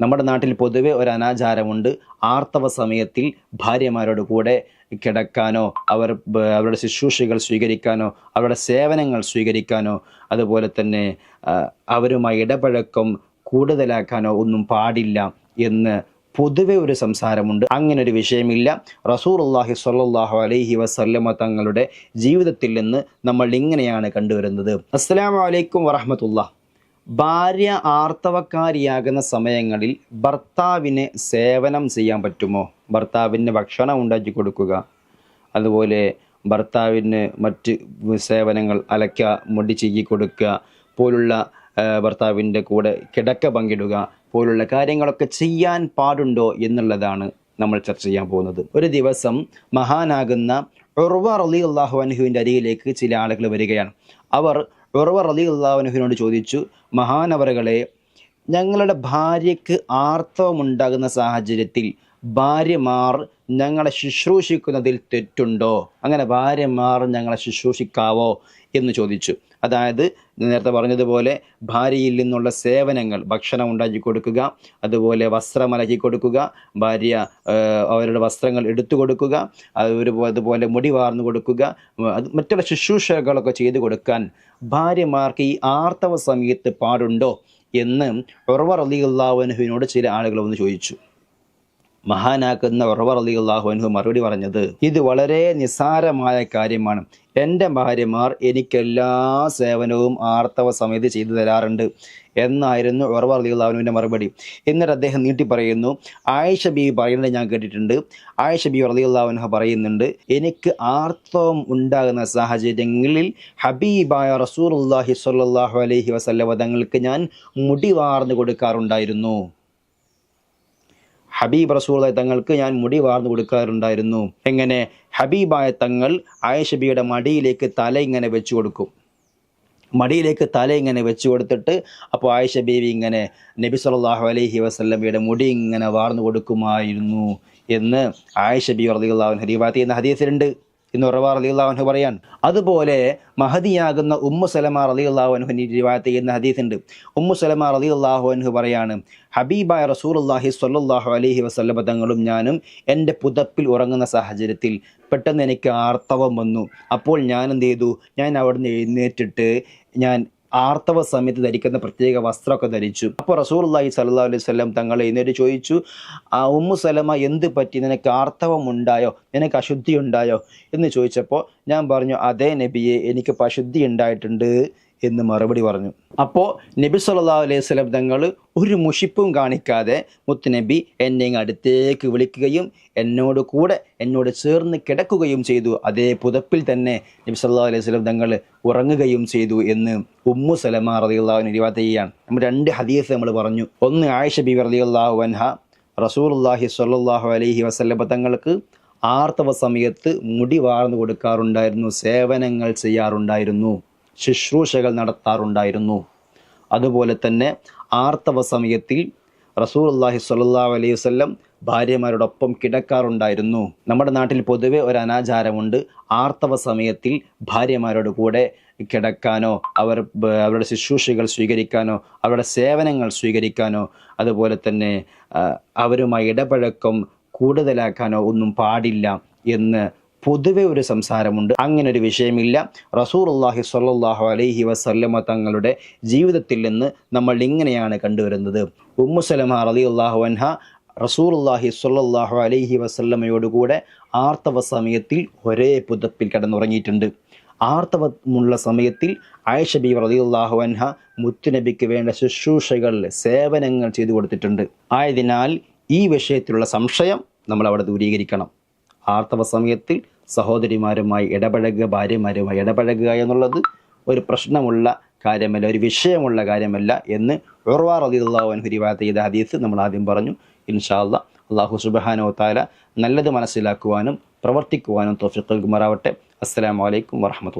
നമ്മുടെ നാട്ടിൽ പൊതുവെ ഒരു അനാചാരമുണ്ട്. ആർത്തവ സമയത്തിൽ ഭാര്യമാരോട് കൂടെ കിടക്കാനോ അവർ അവരുടെ ശുശ്രൂഷകൾ സ്വീകരിക്കാനോ അവരുടെ സേവനങ്ങൾ സ്വീകരിക്കാനോ അതുപോലെ തന്നെ അവരുമായി ഇടപഴക്കം കൂടുതലാക്കാനോ ഒന്നും പാടില്ല എന്ന് പൊതുവെ ഒരു സംസാരമുണ്ട്. അങ്ങനെ ഒരു വിഷയമില്ല. അള്ളാഹി സ്വല്ലല്ലാഹു അലൈഹി വസല്ലമ തങ്ങളുടെ ജീവിതത്തിൽ നിന്ന് നമ്മൾ ഇങ്ങനെയാണ് കണ്ടുവരുന്നത്. അസ്സലാമു അലൈക്കും വറഹമത്തുള്ള ഭാര്യ ആർത്തവക്കാരിയാകുന്ന സമയങ്ങളിൽ ഭർത്താവിന് സേവനം ചെയ്യാൻ പറ്റുമോ? ഭർത്താവിന് ഭക്ഷണം ഉണ്ടാക്കി കൊടുക്കുക. അതുപോലെ ഭർത്താവിന് മറ്റ് സേവനങ്ങൾ അലക്ക മുടി ചീകി കൊടുക്കുക പോലുള്ള ഭർത്താവിന്റെ കൂടെ കിടക്ക പങ്കിടുക പോലുള്ള കാര്യങ്ങളൊക്കെ ചെയ്യാൻ പാടുണ്ടോ എന്നുള്ളതാണ് നമ്മൾ ചർച്ച ചെയ്യാൻ പോകുന്നത്. ഒരു ദിവസം മഹാനാകുന്ന ഉർവ റലി അള്ളാഹു അനഹുവിന്റെ അരികിലേക്ക് ചില ആളുകൾ വരികയാണ്. അവർ ഉർവ റലി അള്ളാഹുനുഹിനോട് ചോദിച്ചു മഹാനവറുകളെ ഞങ്ങളുടെ ഭാര്യയ്ക്ക് ആർത്തവമുണ്ടാകുന്ന സാഹചര്യത്തിൽ ഭാര്യമാർ ഞങ്ങളെ ശുശ്രൂഷിക്കുന്നതിൽ തെറ്റുണ്ടോ? അങ്ങനെ ഭാര്യമാർ ഞങ്ങളെ ശുശ്രൂഷിക്കാവോ എന്ന് ചോദിച്ചു. അതായത് നേരത്തെ പറഞ്ഞതുപോലെ ഭാര്യയിൽ നിന്നുള്ള സേവനങ്ങൾ ഭക്ഷണം ഉണ്ടാക്കി കൊടുക്കുക അതുപോലെ വസ്ത്രം അലക്കി കൊടുക്കുക ഭാര്യ അവരുടെ വസ്ത്രങ്ങൾ എടുത്തു കൊടുക്കുക അതുപോലെ മുടി വാർന്നു കൊടുക്കുക മറ്റുള്ള ശുശ്രൂഷകളൊക്കെ ചെയ്തു കൊടുക്കാൻ ഭാര്യമാർക്ക് ഈ ആർത്തവ സമയത്ത് പാടുണ്ടോ എന്ന് ഉറവർ റലിയുള്ളാഹുവിനോട് ചില ആളുകൾ വന്ന് ചോദിച്ചു. മഹാനാക്കുന്ന ഉറവർ അലിയുള്ളാഹു അനുഹു മറുപടി പറഞ്ഞത് ഇത് വളരെ നിസ്സാരമായ കാര്യമാണ്. എന്റെ ഭാര്യമാർ എനിക്കെല്ലാ സേവനവും ആർത്തവ സമയത്ത് ചെയ്തു തരാറുണ്ട് എന്നായിരുന്നു ഉറവർ അലി അള്ളാഹുവിന്റെ മറുപടി. എന്നിട്ട് അദ്ദേഹം നീട്ടി പറയുന്നു ആയിഷ ബി പറയുന്നത് ഞാൻ കേട്ടിട്ടുണ്ട്. ആയിഷ ബി റലിയുള്ളാഹുൻഹ പറയുന്നുണ്ട് എനിക്ക് ആർത്തവം ഉണ്ടാകുന്ന സാഹചര്യങ്ങളിൽ ഹബീബായ റസൂർ അള്ളാഹി സ്വല്ലല്ലാഹു അലഹി വസല്ല തങ്ങൾക്ക് ഞാൻ മുടി വാർന്നു കൊടുക്കാറുണ്ടായിരുന്നു. ഹബീബ് റസൂൽ തങ്ങൾക്ക് ഞാൻ മുടി വാർന്നു കൊടുക്കാറുണ്ടായിരുന്നു. എങ്ങനെ? ഹബീബായ തങ്ങൾ ആയിഷബിയുടെ മടിയിലേക്ക് തല ഇങ്ങനെ വെച്ചു കൊടുക്കും. മടിയിലേക്ക് തല ഇങ്ങനെ വെച്ചു കൊടുത്തിട്ട് അപ്പോൾ ആയിഷ ബീവി ഇങ്ങനെ നബി സല്ലല്ലാഹു അലൈഹി വസല്ലമയുടെ മുടി ഇങ്ങനെ വാർന്നു കൊടുക്കുമായിരുന്നു എന്ന് ആയിഷ ബി റളിയല്ലാഹു ഹരിവാത്തി എന്ന ഹദീസിലുണ്ട്. എന്ന് ഉറവ റളിയല്ലാഹു പറയാൻ. അതുപോലെ മഹദിയാകുന്ന ഉമ്മു സലമ അൻഹു റിവായത്ത് ചെയ്യുന്ന ഹദീസുണ്ട്. ഉമ്മു സലമ അള്ളാഹുഹു പറയാണ് ഹബീബായ റസൂലുള്ളാഹി സ്വല്ലല്ലാഹു അലഹി വസല്ലമ തങ്ങളും ഞാനും എന്റെ പുതപ്പിൽ ഉറങ്ങുന്ന സാഹചര്യത്തിൽ പെട്ടെന്ന് എനിക്ക് ആർത്തവം വന്നു. അപ്പോൾ ഞാൻ എന്ത് ചെയ്തു? ഞാൻ അവിടുന്ന് എഴുന്നേറ്റിട്ട് ഞാൻ ആർത്തവ സമയത്ത് ധരിക്കുന്ന പ്രത്യേക വസ്ത്രമൊക്കെ ധരിച്ചു. അപ്പോൾ റസൂർല്ലാഹി സല്ലാ അലൈഹി സ്വലം തങ്ങൾ എഴുന്നേറ്റ് ചോദിച്ചു ആ ഉമ്മു സലമ എന്ത് പറ്റി? നിനക്ക് ആർത്തവം ഉണ്ടായോ നിനക്ക് അശുദ്ധി ഉണ്ടായോ എന്ന് ചോദിച്ചപ്പോൾ ഞാൻ പറഞ്ഞു അതേ നബിയെ എനിക്ക് അശുദ്ധി ഉണ്ടായിട്ടുണ്ട് എന്ന് മറുപടി പറഞ്ഞു. അപ്പോൾ നബി സല്ലാ അലൈഹി സ്വലം തങ്ങൾ ഒരു മുഷിപ്പും കാണിക്കാതെ മുത്തുനബി എന്നെ അടുത്തേക്ക് വിളിക്കുകയും എന്നോട് കൂടെ എന്നോട് ചേർന്ന് കിടക്കുകയും ചെയ്തു. അതേ പുതപ്പിൽ തന്നെ നബി സല്ലാ അലൈഹി സ്വലം തങ്ങൾ ഉറങ്ങുകയും ചെയ്തു എന്ന് ഉമ്മു സലമ റളിയല്ലാഹു റിവാത്ത് ചെയ്യാണ് നമ്മൾ രണ്ട് ഹദീസ് നമ്മൾ പറഞ്ഞു. ഒന്ന് ആയിഷ ബി റളിയല്ലാഹു അൻഹ റസൂലുള്ളാഹി സല്ലാഹു അലൈഹി വസല്ലം തങ്ങൾക്ക് ആർത്തവ സമയത്ത് മുടി വാർന്നു കൊടുക്കാറുണ്ടായിരുന്നു സേവനങ്ങൾ ചെയ്യാറുണ്ടായിരുന്നു. ശുശ്രൂഷകൾ നടത്താറുണ്ടായിരുന്നു. അതുപോലെ തന്നെ ആർത്തവ സമയത്തിൽ റസൂലുള്ളാഹി സ്വല്ലാ അലൈഹി വസല്ലം ഭാര്യമാരോടൊപ്പം കിടക്കാറുണ്ടായിരുന്നു. നമ്മുടെ നാട്ടിൽ പൊതുവെ ഒരു അനാചാരമുണ്ട്. ആർത്തവ സമയത്തിൽ ഭാര്യമാരോട് കൂടെ കിടക്കാനോ അവർ അവരുടെ ശുശ്രൂഷകൾ സ്വീകരിക്കാനോ അവരുടെ സേവനങ്ങൾ സ്വീകരിക്കാനോ അതുപോലെ തന്നെ അവരുമായി ഇടപഴക്കം കൂടുതലാക്കാനോ ഒന്നും പാടില്ല എന്ന് പൊതുവെ ഒരു സംസാരമുണ്ട്. അങ്ങനെ ഒരു വിഷയമില്ല. റസൂർ അള്ളാഹി സ്വല്ലല്ലാഹു അലൈഹി വസല്ലമ തങ്ങളുടെ ജീവിതത്തിൽ നിന്ന് നമ്മൾ ഇങ്ങനെയാണ് കണ്ടുവരുന്നത്. ഉമ്മു സലമ റളിയല്ലാഹു അൻഹ അള്ളാഹി സ്വല്ലല്ലാഹു അലൈഹി വസല്ലമയോടുകൂടെ ആർത്തവ സമയത്തിൽ ഒരേ പുതപ്പിൽ കിടന്നുറങ്ങിയിട്ടുണ്ട്. ആർത്തവമുള്ള സമയത്തിൽ ആയിഷ ബി റളിയല്ലാഹു അൻഹ മുത്തുനബിക്ക് വേണ്ട ശുശ്രൂഷകൾ സേവനങ്ങൾ ചെയ്തു കൊടുത്തിട്ടുണ്ട്. ആയതിനാൽ ഈ വിഷയത്തിലുള്ള സംശയം നമ്മൾ അവിടെ ദൂരീകരിക്കണം. ആർത്തവ സമയത്തിൽ സഹോദരിമാരുമായി ഇടപഴകുക ഭാര്യമാരുമായി ഇടപഴകുക എന്നുള്ളത് ഒരു പ്രശ്നമുള്ള കാര്യമല്ല ഒരു വിഷയമുള്ള കാര്യമല്ല എന്ന് ഉർവാ റളിയല്ലാഹു അൻഹു റിവായത്ത് ചെയ്ത ഹദീസ് നമ്മൾ ആദ്യം പറഞ്ഞു. ഇൻഷാ അല്ലാ അള്ളാഹു സുബഹാനോ താല നല്ലത് മനസ്സിലാക്കുവാനും പ്രവർത്തിക്കുവാനും തൗഫീഖ് നൽകുമാറാവട്ടെ. അസ്സാം വലൈക്കും വറഹ്മത്തുള്ളാഹി